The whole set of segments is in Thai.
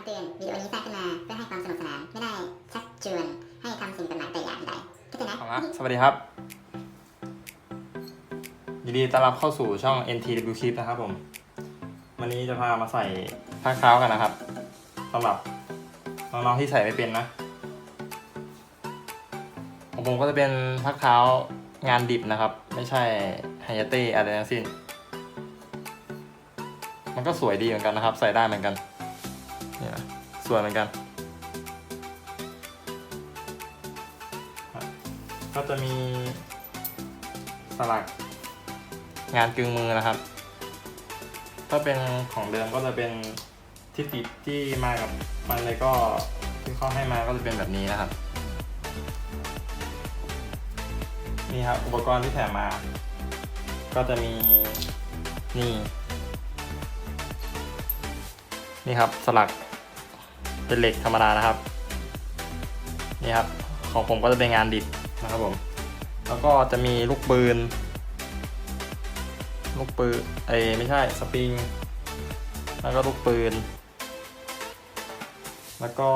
ำเตือนวิดีโอนี้สร้างขึ้นมาเพื่อให้ความสนุกสนาน ไม่ได้ชักชวนให้ทำสิ่งกฎหมายแต่อย่างใดเข้าใจนะเอาละสวัสดีครับ ยินดีต้อนรับเข้าสู่ช่อง NTW Clip นะครับผม วันนี้จะพามาใส่ผ้าเท้ากันนะครับสำหรับน้องๆที่ใส่ไม่เป็นนะ ของผมก็จะเป็นผ้าเท้างานดิบนะครับ ไม่ใช่ไฮยาเต้อะไรทั้งสิ้น มันก็สวยดีเหมือนกันนะครับ ใส่ได้เหมือนกัน สวยเหมือนกัน ก็จะมีสลักงานกึ่งมือนะครับ ถ้าเป็นของเดิมก็จะเป็นที่ติดที่มากับมันเลยก็ที่เขาให้มาก็จะเป็นแบบนี้นะครับ นี่ครับอุปกรณ์ที่แถมมา ก็จะมีนี่ นี่ครับสลัก เป็นเหล็กธรรมดานะครับ นี่ครับ ของผมก็จะเป็นงานดิบนะครับผม แล้วก็จะมีลูกปืน ลูกปืนเอไม่ใช่สปริง แล้วก็ลูกปืน แล้วก็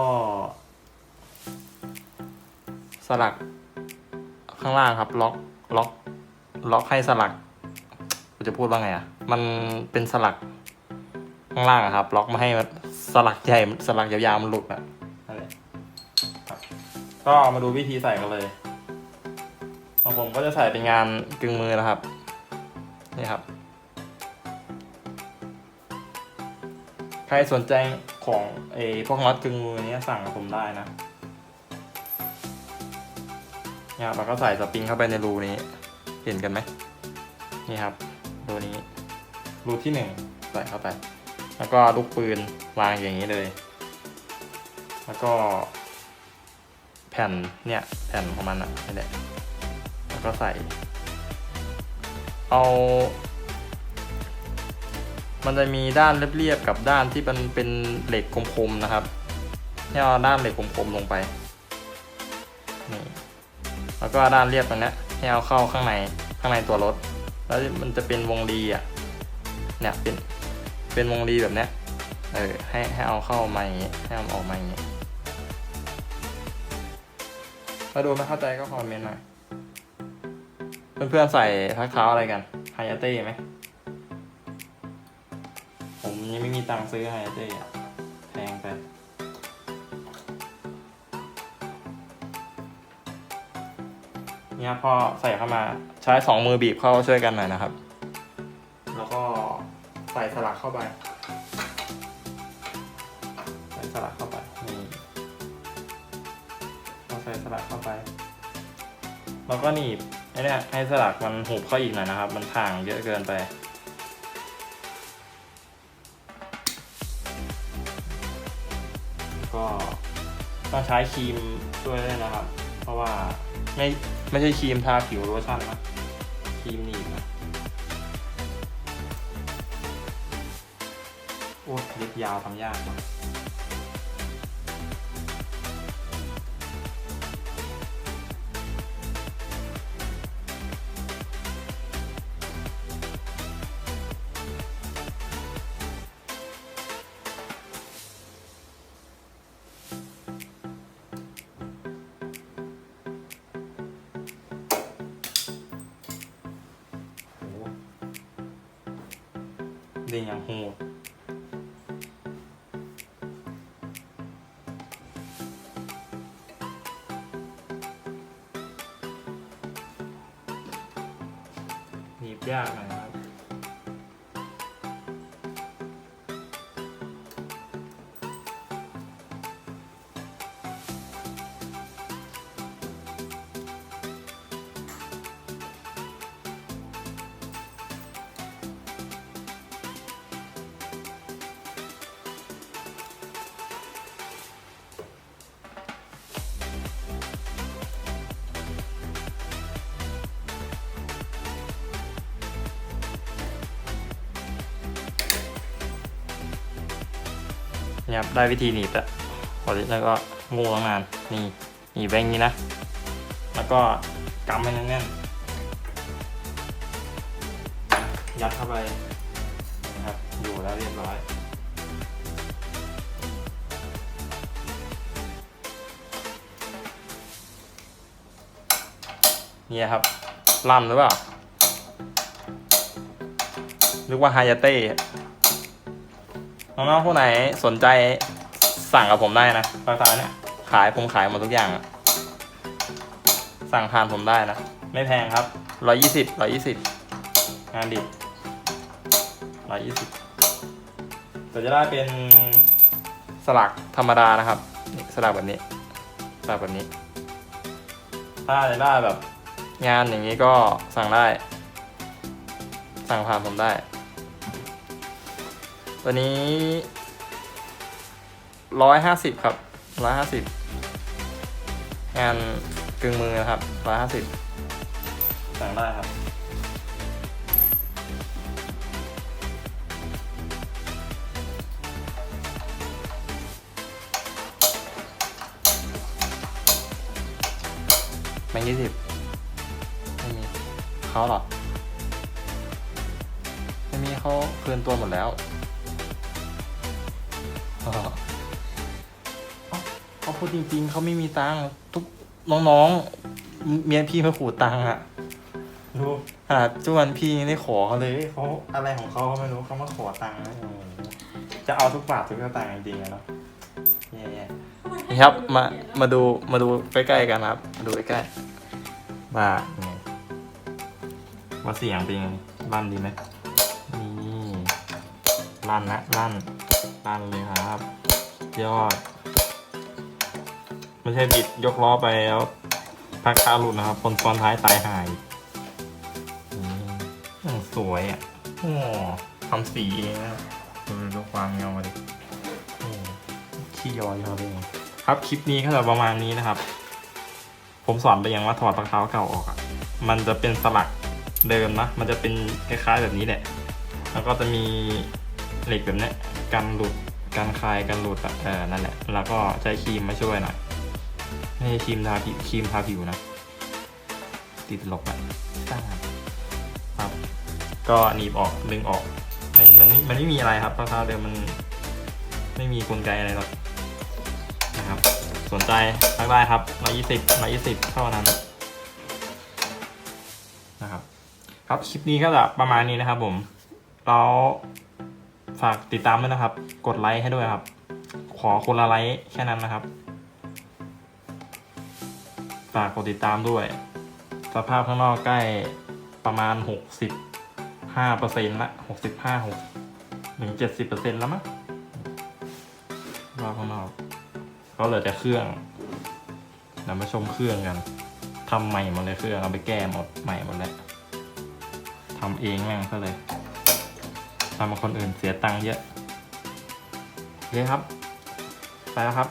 สลัก ข้างล่างครับ ล็อกล็อกล็อกให้สลักผมจะพูดว่าไงอะ มันเป็นสลักข้างล่างครับ ล็อกไม่ให้ สลักใหญ่สลักยาวๆมันหลุดอะนั่นแหละครับก็มาดูวิธีใส่กันเลยของผมก็จะใส่เป็นงานกึ่งมือนะครับ นี่ครับ ใครสนใจของไอ้พวกน็อตกึ่งมือเนี้ยสั่งกับผมได้นะเนี่ยครับเราก็ใส่สปริงเข้าไปในรูนี้ เห็นกันไหมนี่ครับ รูนี้ รูที่หนึ่งใส่เข้าไป แล้วก็ลูกปืนวางอย่างนี้เลย แล้วก็ แผ่นเนี่ยแผ่นของมันอะนี่แหละแล้วก็ใส่ เอา มันจะมีด้านเรียบๆกับด้านที่มันเป็นเหล็กคมๆนะครับให้เอาด้านเหล็กคมๆลงไปนี่แล้วก็ด้านเรียบตรงนี้ให้เอาเข้าข้างในข้างในตัวรถ แล้วมันจะเป็นวงรีอะเนี่ยเป็น เป็นวงรีแบบเนี้ย เออ ให้ให้เอาเข้ามาอย่างงี้ ให้เอาออกมาอย่างงี้ ถ้าดูไม่เข้าใจก็คอมเมนต์หน่อย เพื่อนๆใส่พักเท้าอะไรกันไฮยาเต้ไหม ผมยังไม่มีตังค์ซื้อไฮยาเต้อะแพงไปเนี่ยพอใส่เข้ามาใช้สองมือบีบเข้าช่วยกันหน่อยนะครับ แล้วก็ ใส่สลักเข้าไป ใส่สลักเข้าไป นี่เราใส่สลักเข้าไป แล้วก็หนีบไอ้เนี่ยให้สลักมันหุบเข้าอีกหน่อยนะครับ มันถ่างเยอะเกินไป ก็ต้องใช้ครีมด้วยด้วยนะครับ เพราะว่าไม่ไม่ใช่ครีมทาผิวโลชั่นนะครีมหนีบนะ โอ้ยเล็บยาวทำยากว่ะโอ้โหเด้งอย่างโหด ยากหน่อยนะ ครับได้วิธีหนีบแล้วพอแล้วก็งูตั้งนานนี่หนีบแบงนี้นะ แล้วก็กำให้แน่นๆยัดเข้าไปนะครับอยู่แล้วเรียบร้อยนี่ครับลั่นหรือเปล่านึกว่าไฮายาเต้ น้องๆผู้ไหนสนใจสั่งกับผมได้นะราคาเนี่ยขายผมขายหมดทุกอย่างอะสั่งผ่านผมได้นะ ไม่แพงครับร้อยี่สิบร้อยี่สิบงานดีร้อยี่สิบแต่จะได้เป็นสลักธรรมดานะครับนี่สลักแบบนี้สลักแบบนี้ ถ้าจะได้แบบงานอย่างนี้ก็สั่งได้ สั่งผ่านผมได้ ตัวนี้ร้อยห้าสิบครับร้อยห้าสิบงานกึ่งมือนะครับร้อยห้าสิบสั่งได้ครับ แบงค์ยี่สิบไม่มีเขาเหรอ ไม่มีเขาคืนตัวหมดแล้ว เออเอ้าเขาพูดจริง ๆ เขาไม่มีตังค์ทุกน้องๆ เมียพี่มาขู่ตังค์อะดูขนาดจวนพี่ยังได้ขอเขาเลยเขาอะไรของเขาก็ไม่รู้เขามาขอตังค์นะโอ้โหจะเอาทุกบาททุกสตางค์จริงๆอะเนาะแย่ๆนี่ครับมามาดูมาดูใกล้ๆกันนะครับ มาดูใกล้ๆว่าไงว่าเสียงเป็นยังไงลั่นดีไหมนี่ลั่นนะลั่นันเลยครับ ยอด ไม่ใช่บิดยกล้อไปแล้วพักคาหลุดนะครับคนซ้อนท้ายตายหายอืมอสวยอะโอ้ทำสีเองนะดูดูความเงาดิขี้ยอยเขาเลยครับคลิปนี้ก็จะประมาณนี้นะครับ ผมสอนไปยังว่าถอดปลั๊กเท้าเก่าออกอะ มันจะเป็นสลักเดิมนะ มันจะเป็นคล้ายๆแบบนี้แหละ แล้วก็จะมีเหล็กแบบนี้ กันหลุดกันคลายกันหลุดอะเออนั่นแหละ แล้วก็ใช้ครีมมาช่วยหน่อยไม่ใช่ครีมทาผิวครีมทาผิวนะ ติดลบอะตั้งครับ ก็หนีบออกดึงออกมันมันไม่มันไม่มีอะไรครับปลั๊กเท้าเดิมมันไม่มีกลไกอะไรหรอกนะครับ สนใจทักได้ครับ120 120เท่านั้นนะครับ ครับคลิปนี้ก็จะประมาณนี้นะครับผมแล้ว ฝากติดตามด้วยนะครับ กดไลค์ให้ด้วยครับ ขอคนละไลค์แค่นั้นนะครับ ฝากกดติดตามด้วย สภาพข้างนอกใกล้ประมาณ 65เปอร์เซ็นต์ละ 65 6ถึง70เปอร์เซ็นแล้วมั้งสภาพข้างนอก ก็เหลือแต่เครื่องเรามาชมเครื่องกันทำใหม่หมดเลยเครื่องเอาไปแก้หมดใหม่หมดแล้วทำเองแม่งซะเลย ทำให้คนอื่นเสียตังค์เยอะโอเคครับ ไปแล้วครับ